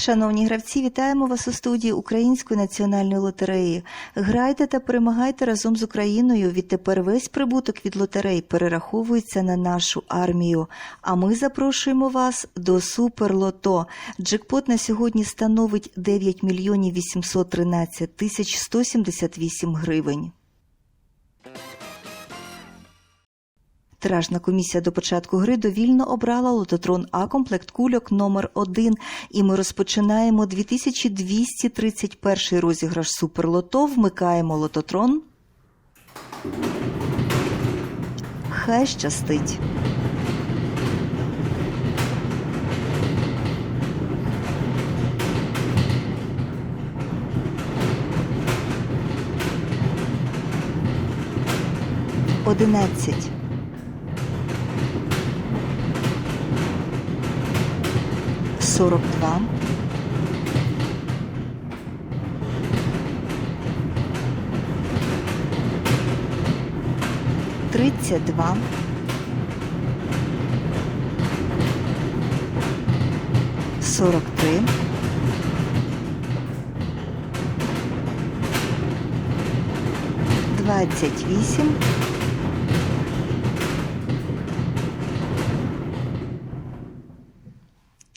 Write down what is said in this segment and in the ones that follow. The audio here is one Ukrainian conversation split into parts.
Шановні гравці, вітаємо вас у студії Української національної лотереї. Грайте та перемагайте разом з Україною. Відтепер весь прибуток від лотерей перераховується на нашу армію. А ми запрошуємо вас до Суперлото. Джекпот на сьогодні становить 9 мільйонів 813 тисяч 178 гривень. Тиражна комісія до початку гри довільно обрала лототрон А комплект кульок номер 1 і ми розпочинаємо 2231 розіграш Суперлото. Вмикаємо лототрон. Хай щастить. Одинадцять. Сорок два. Тридцять два. Сорок три. Двадцять вісім.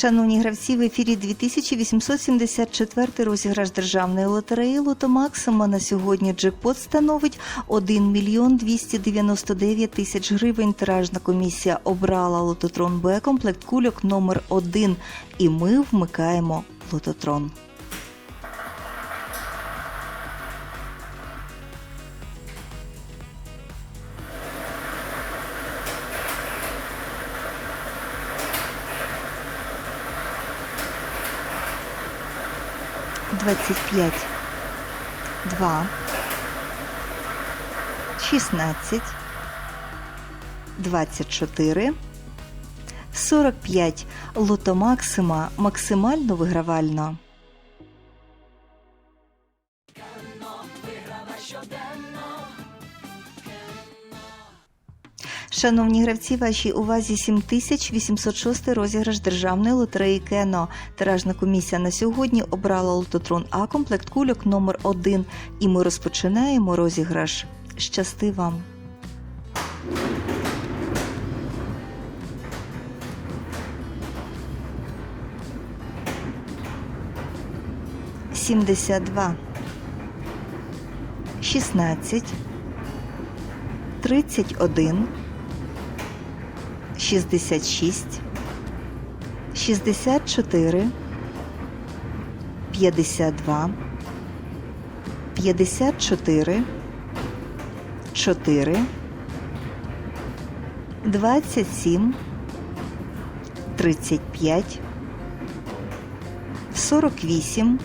Шановні гравці, в ефірі 2874 розіграш державної лотереї Лото Максима на сьогодні джекпот становить 1 мільйон 299 тисяч гривень. Тиражна комісія обрала лототрон Б комплект кульок номер 1 і ми вмикаємо лототрон. Двадцять п'ять, два, шістнадцять, двадцять чотири, сорок п'ять. Лото Максима максимально вигравально. Шановні гравці, вашій увазі 7806 розіграш державної лотереї Кено. Тиражна комісія на сьогодні обрала лототрон А комплект кульок номер 1 і ми розпочинаємо розіграш. Щасти вам! Сімдесят два, шістнадцять, тридцять один. 66, 64, 52, 54, 4, 27, 35, 48,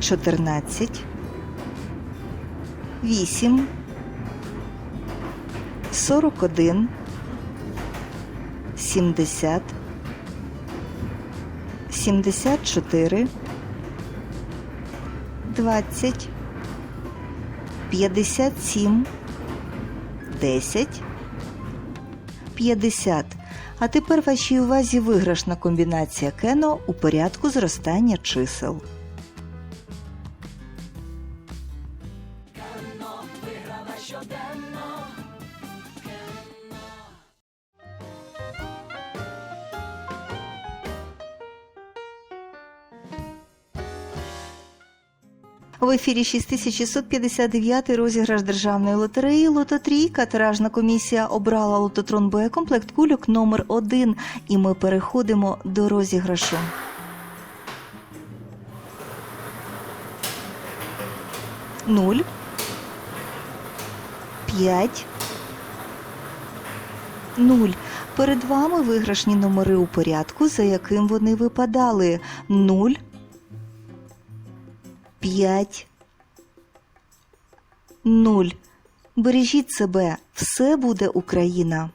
14, 8, 41, 70, 74, 20, 57, 10, 50. А тепер вашій увазі виграшна комбінація кено у порядку зростання чисел. В ефірі 6659 розіграш державної лотереї Лототрійка. Тиражна комісія обрала лототрон Б комплект кульок номер 1 і ми переходимо до розіграшу. Нуль. П'ять. Нуль. Перед вами виграшні номери у порядку, за яким вони випадали. Нуль. 5, 0. Бережіть себе, все буде Україна.